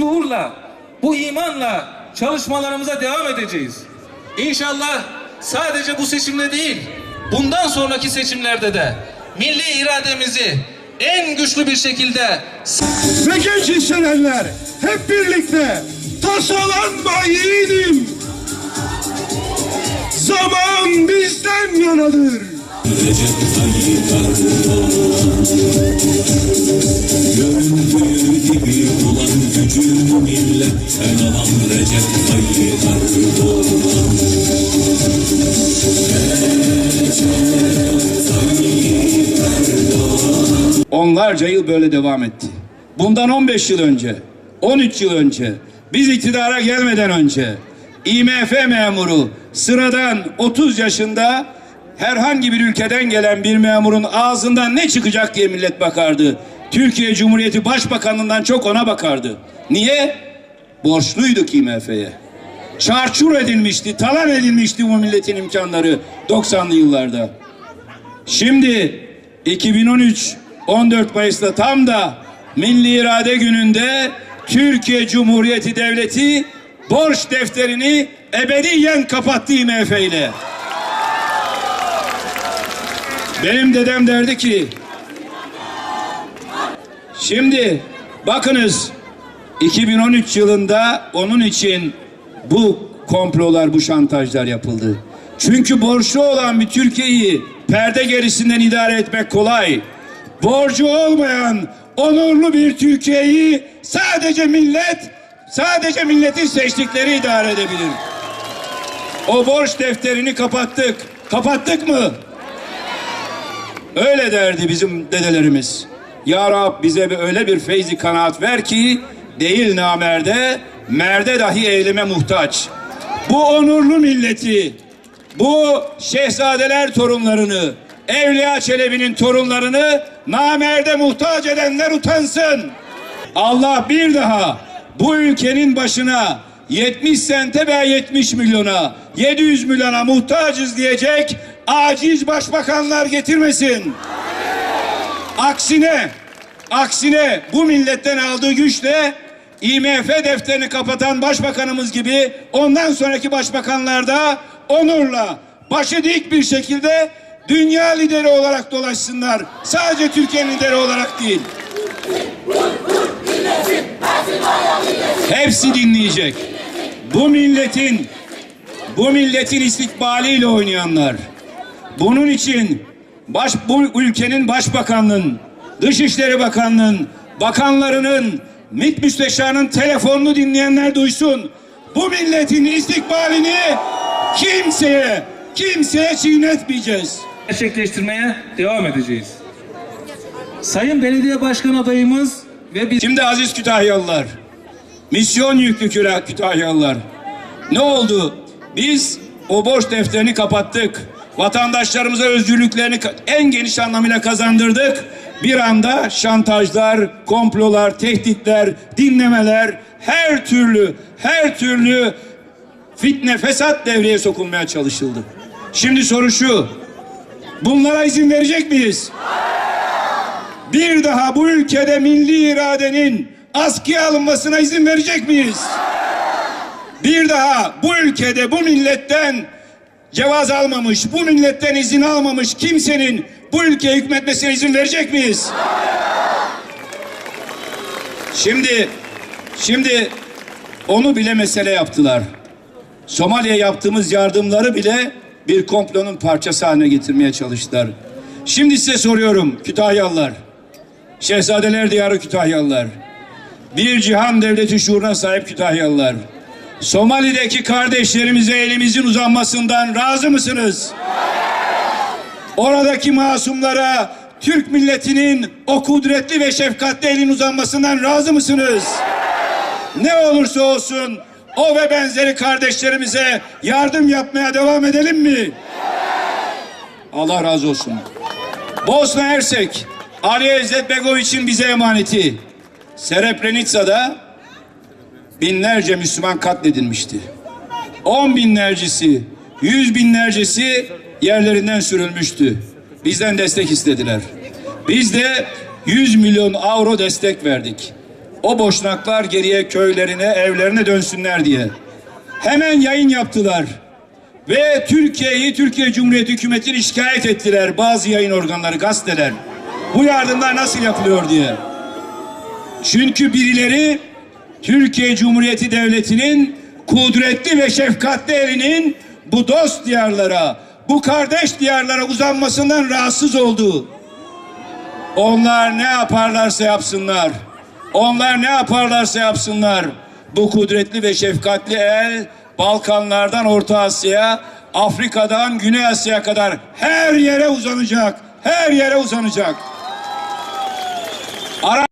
şuurla, bu imanla çalışmalarımıza devam edeceğiz. İnşallah sadece bu seçimde değil, bundan sonraki seçimlerde de milli irademizi en güçlü bir şekilde ve genç hissedenler hep birlikte tasalanma yiğidim. Zaman bizden yanadır. Recep Tayyip Göründüğü gibi olan gücünü milletten alan Recep Tayyip Erdoğan Onlarca yıl böyle devam etti. Bundan 15 yıl önce, 13 yıl önce, biz iktidara gelmeden önce IMF memuru sıradan 30 yaşında herhangi bir ülkeden gelen bir memurun ağzından ne çıkacak diye millet bakardı. Türkiye Cumhuriyeti Başbakanından çok ona bakardı. Niye? Borçluyduk IMF'ye. Çarçur edilmişti, talan edilmişti bu milletin imkanları 90'lı yıllarda. Şimdi 2013 14 Mayıs'ta tam da Milli İrade Günü'nde Türkiye Cumhuriyeti Devleti borç defterini ebediyen kapattı IMF ile. Benim dedem derdi ki şimdi bakınız 2013 yılında onun için bu komplolar, bu şantajlar yapıldı. Çünkü borçlu olan bir Türkiye'yi perde gerisinden idare etmek kolay. Borcu olmayan onurlu bir Türkiye'yi sadece millet, sadece milletin seçtikleri idare edebilir. O borç defterini kapattık. Kapattık mı? Öyle derdi bizim dedelerimiz. Ya Rab bize öyle bir feyzi kanaat ver ki değil namerde, merde dahi eyleme muhtaç. Bu onurlu milleti, bu şehzadeler torunlarını, Evliya Çelebi'nin torunlarını namerde muhtaç edenler utansın. Allah bir daha bu ülkenin başına 70 sente veya 70 milyona, 700 milyona muhtacız diyecek aciz başbakanlar getirmesin. Aksine, aksine bu milletten aldığı güçle IMF defterini kapatan başbakanımız gibi ondan sonraki başbakanlar da onurla, başı dik bir şekilde dünya lideri olarak dolaşsınlar. Sadece Türkiye lideri olarak değil. Hepsi dinleyecek. Bu milletin bu milletin istikbaliyle oynayanlar. Bunun için baş, bu ülkenin başbakanının, Dışişleri Bakanlığı'nın, bakanlarının, MİT Müsteşarı'nın telefonunu dinleyenler duysun. Bu milletin istikbalini kimseye, kimseye çiğnetmeyeceğiz. gerçekleştirmeye devam edeceğiz. Sayın Belediye Başkan adayımız ve biz Şimdi aziz Kütahyalılar, misyon yüklü Kütahyalılar. Ne oldu? Biz o borç defterini kapattık. Vatandaşlarımıza özgürlüklerini en geniş anlamıyla kazandırdık. Bir anda şantajlar, komplolar, tehditler, dinlemeler, her türlü, her türlü fitne, fesat devreye sokulmaya çalışıldı. Şimdi soru şu, bunlara izin verecek miyiz? bir daha bu ülkede milli iradenin askıya alınmasına izin verecek miyiz? Bir daha bu ülkede bu milletten cevaz almamış, bu milletten izin almamış kimsenin bu ülkeye hükmetmesine izin verecek miyiz? Şimdi, şimdi onu bile mesele yaptılar. Somali'ye yaptığımız yardımları bile bir komplonun parçası haline getirmeye çalıştılar. Şimdi size soruyorum Kütahyalılar. Şehzadeler diyarı Kütahyalılar. Bir cihan devleti şuuruna sahip Kütahyalılar. Somali'deki kardeşlerimize elimizin uzanmasından razı mısınız? Oradaki masumlara Türk milletinin o kudretli ve şefkatli elin uzanmasından razı mısınız? Ne olursa olsun o ve benzeri kardeşlerimize yardım yapmaya devam edelim mi? Allah razı olsun. Bosna Hersek, Ali İzzet Begoviç'in bize emaneti. Srebrenica'da binlerce Müslüman katledilmişti. On binlercesi, yüz binlercesi yerlerinden sürülmüştü. Bizden destek istediler. Biz de 100 milyon avro destek verdik. O boşnaklar geriye köylerine, evlerine dönsünler diye. Hemen yayın yaptılar. Ve Türkiye'yi, Türkiye Cumhuriyeti hükümetini şikayet ettiler bazı yayın organları, gazeteler. Bu yardımlar nasıl yapılıyor diye. Çünkü birileri Türkiye Cumhuriyeti Devleti'nin kudretli ve şefkatli elinin bu dost diyarlara, bu kardeş diyarlara uzanmasından rahatsız oldu. Onlar ne yaparlarsa yapsınlar. Onlar ne yaparlarsa yapsınlar. Bu kudretli ve şefkatli el Balkanlardan Orta Asya'ya, Afrika'dan Güney Asya'ya kadar her yere uzanacak. Her yere uzanacak. Ara